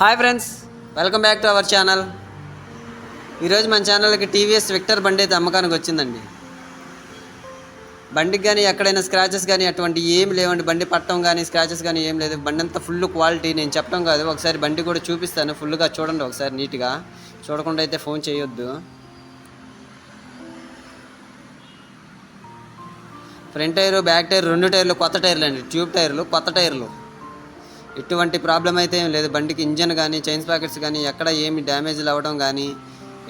Hi friends welcome back to our channel ఈరోజు మన ఛానల్కి టీవీఎస్ విక్టర్ బండి అయితే అమ్మకానికి వచ్చిందండి. బండికి కానీ ఎక్కడైనా స్క్రాచెస్ కానీ అటువంటి ఏం లేవండి. బండి పట్టడం కానీ స్క్రాచెస్ కానీ ఏం లేదు. బండి అంతా ఫుల్ క్వాలిటీ నేను చెప్పడం కాదు. ఒకసారి బండి కూడా చూపిస్తాను. ఫుల్గా చూడండి ఒకసారి నీట్గా చూడకుండా అయితే ఫోన్ చేయొద్దు. ఫ్రంట్ టైరు బ్యాక్ టైర్ రెండు టైర్లు కొత్త టైర్లు అండి. ట్యూబ్ టైర్లు కొత్త టైర్లు. ఎటువంటి ప్రాబ్లం అయితే ఏం లేదు. బండికి ఇంజన్ కానీ చైన్స్ ప్యాకెట్స్ కానీ ఎక్కడ ఏమి డ్యామేజ్లు అవ్వడం కానీ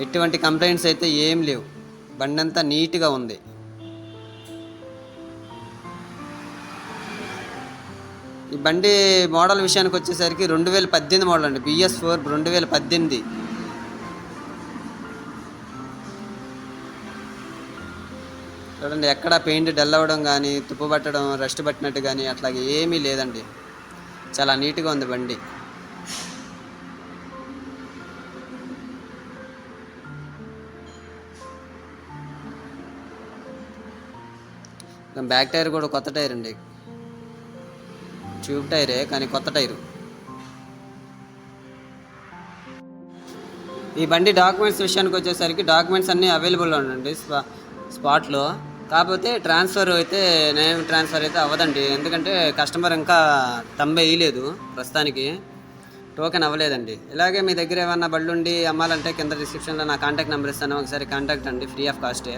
ఎటువంటి కంప్లైంట్స్ అయితే ఏం లేవు. బండి అంతా నీట్గా ఉంది. ఈ బండి మోడల్ విషయానికి వచ్చేసరికి రెండు వేల పద్దెనిమిది మోడల్ అండి. బిఎస్ ఫోర్ రెండు వేల పద్దెనిమిది. చూడండి ఎక్కడ పెయింట్ డల్ అవ్వడం కానీ తుప్పు పట్టడం రెస్ట్ పట్టినట్టు కానీ అట్లాగే ఏమీ లేదండి. చాలా నీట్గా ఉంది బండి. బ్యాక్ టైర్ కూడా కొత్త టైర్ అండి. ట్యూబ్ టైరే కానీ కొత్త టైరు. ఈ బండి డాక్యుమెంట్స్ విషయానికి వచ్చేసరికి డాక్యుమెంట్స్ అన్నీ అవైలబుల్ ఉండండి. స్పా స్పాట్లో కాకపోతే ట్రాన్స్ఫర్ అయితే నేమ్ ట్రాన్స్ఫర్ అయితే అవ్వదండి. ఎందుకంటే కస్టమర్ ఇంకా తంబే వేయలేదు ప్రస్తుతానికి. టోకెన్ అవ్వలేదండి. ఇలాగే మీ దగ్గర ఏమన్నా బళ్ళు ఉండి అమ్మాలంటే కింద డిస్క్రిప్షన్లో నా కాంటాక్ట్ నెంబర్ ఇస్తాను. ఒకసారి కాంటాక్ట్ అండి ఫ్రీ ఆఫ్ కాస్టే.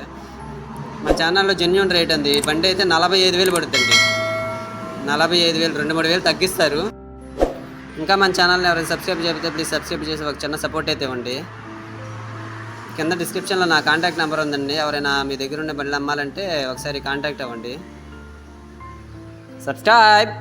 మా ఛానల్లో జెన్యున్ రేట్ అండి. బండి అయితే నలభై ఐదు వేలు పడుతుంది నలభై ఐదు వేలు రెండు మూడు వేలు తగ్గిస్తారు. ఇంకా మన ఛానల్ని ఎవరైనా సబ్స్క్రైబ్ చేస్తే ప్లీజ్ సబ్స్క్రైబ్ చేసి ఒక చిన్న సపోర్ట్ అయితే ఇవ్వండి. కింద డిస్క్రిప్షన్లో నా కాంటాక్ట్ నెంబర్ ఉందండి. ఎవరైనా మీ దగ్గర ఉన్న బండ్లు అమ్మాలంటే ఒకసారి కాంటాక్ట్ అవ్వండి. సబ్స్క్రైబ్